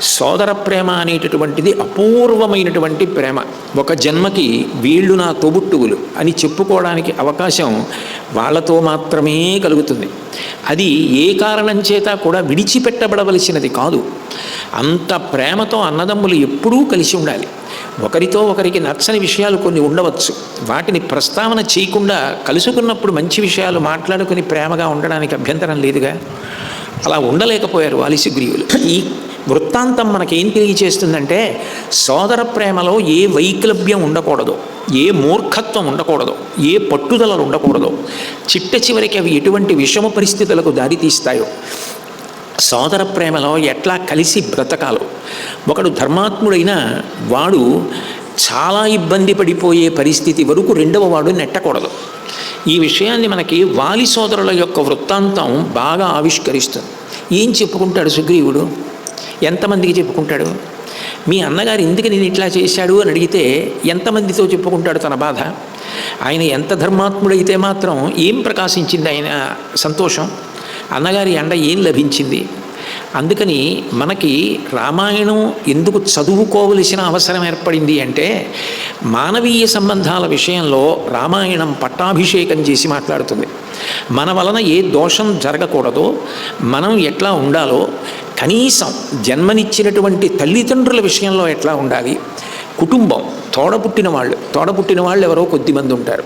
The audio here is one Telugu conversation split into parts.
సోదర ప్రేమ అనేటటువంటిది అపూర్వమైనటువంటి ప్రేమ. ఒక జన్మకి వీళ్ళు నా తోబుట్టువులు అని చెప్పుకోవడానికి అవకాశం వాళ్ళతో మాత్రమే కలుగుతుంది. అది ఏ కారణం చేత కూడా విడిచిపెట్టబడవలసినది కాదు. అంత ప్రేమతో అన్నదమ్ములు ఎప్పుడూ కలిసి ఉండాలి. ఒకరితో ఒకరికి నచ్చని విషయాలు కొన్ని ఉండవచ్చు. వాటిని ప్రస్తావన చేయకుండా కలుసుకున్నప్పుడు మంచి విషయాలు మాట్లాడుకుని ప్రేమగా ఉండడానికి అభ్యంతరం లేదుగా? అలా ఉండలేకపోయారు వాలిసుగ్రీవులు. ఈ వృత్తాంతం మనకేం తెలియచేస్తుందంటే సోదర ప్రేమలో ఏ వైక్లభ్యం ఉండకూడదు ఏ మూర్ఖత్వం ఉండకూడదు ఏ పట్టుదలలు ఉండకూడదు. చిట్ట చివరికి అవి ఎటువంటి విషమ పరిస్థితులకు దారితీస్తాయో. సోదర ప్రేమలో ఎట్లా కలిసి బ్రతకాలో. ఒకడు ధర్మాత్ముడైన వాడు చాలా ఇబ్బంది పడిపోయే పరిస్థితి వరకు రెండవ వాడు నెట్టకూడదు. ఈ విషయాన్ని మనకి వాలి సోదరుల యొక్క వృత్తాంతం బాగా ఆవిష్కరిస్తుంది. ఏం చెప్పుకుంటాడు సుగ్రీవుడు? ఎంతమందికి చెప్పుకుంటాడు? మీ అన్నగారు ఎందుకు నేను ఇట్లా చేశాడు అని అడిగితే ఎంతమందితో చెప్పుకుంటాడు తన బాధ? ఆయన ఎంత ధర్మాత్ముడైతే మాత్రం ఏం ప్రకాశించింది ఆయన సంతోషం? అన్నగారి అండ ఏం లభించింది? అందుకని మనకి రామాయణం ఎందుకు చదువుకోవలసిన అవసరం ఏర్పడింది అంటే మానవీయ సంబంధాల విషయంలో రామాయణం పట్టాభిషేకం చేసి మాట్లాడుతుంది. మన వలన ఏ దోషం జరగకూడదో. మనం ఎట్లా ఉండాలో కనీసం జన్మనిచ్చినటువంటి తల్లిదండ్రుల విషయంలో ఎట్లా ఉండాలి? కుటుంబం తోడపుట్టిన వాళ్ళు తోడపుట్టిన వాళ్ళు ఎవరో కొద్దిమంది ఉంటారు.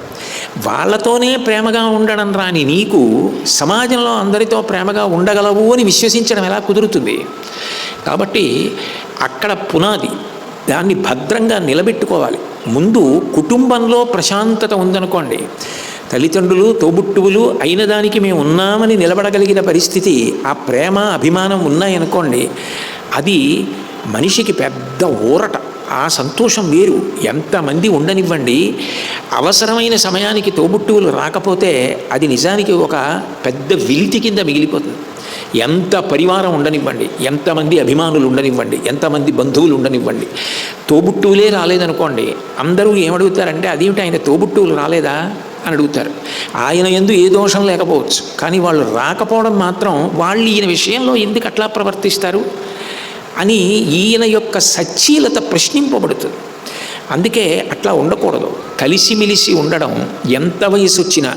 వాళ్ళతోనే ప్రేమగా ఉండడం రాని నీకు సమాజంలో అందరితో ప్రేమగా ఉండగలవు అని విశ్వసించడం ఎలా కుదురుతుంది? కాబట్టి అక్కడ పునాది దాన్ని భద్రంగా నిలబెట్టుకోవాలి. ముందు కుటుంబంలో ప్రశాంతత ఉందనుకోండి. తల్లిదండ్రులు తోబుట్టువులు అయిన దానికి మేము ఉన్నామని నిలబడగలిగిన పరిస్థితి ఆ ప్రేమ అభిమానం ఉన్నాయనుకోండి అది మనిషికి పెద్ద ఊరట. ఆ సంతోషం వేరు. ఎంతమంది ఉండనివ్వండి అవసరమైన సమయానికి తోబుట్టువులు రాకపోతే అది నిజానికి ఒక పెద్ద విలితి కింద మిగిలిపోతుంది. ఎంత పరివారం ఉండనివ్వండి ఎంతమంది అభిమానులు ఉండనివ్వండి ఎంతమంది బంధువులు ఉండనివ్వండి తోబుట్టువులే రాలేదనుకోండి అందరూ ఏమడుగుతారంటే అదేమిటి ఆయన తోబుట్టువులు రాలేదా? అని అడుగుతారు. ఆయన ఎందు ఏ దోషం లేకపోవచ్చు. కానీ వాళ్ళు రాకపోవడం మాత్రం వాళ్ళు ఈయన విషయంలో ఎందుకు అట్లా ప్రవర్తిస్తారు? అని ఈయన యొక్క సచ్చీలత ప్రశ్నింపబడుతుంది. అందుకే అట్లా ఉండకూడదు. కలిసిమెలిసి ఉండడం ఎంత వయసు వచ్చినా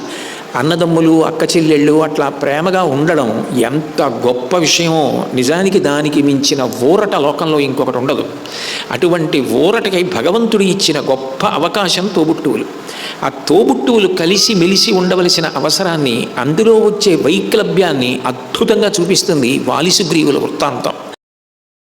అన్నదమ్ములు అక్క చెల్లెళ్ళు అట్లా ప్రేమగా ఉండడం ఎంత గొప్ప విషయమో నిజానికి దానికి మించిన ఊరట లోకంలో ఇంకొకటి ఉండదు. అటువంటి ఊరటకై భగవంతుడు ఇచ్చిన గొప్ప అవకాశం తోబుట్టువులు. ఆ తోబుట్టువులు కలిసి మెలిసి ఉండవలసిన అవసరాన్ని అందులో వచ్చే వైక్లభ్యాన్ని అద్భుతంగా చూపిస్తుంది వాలిసుగ్రీవుల వృత్తాంతం.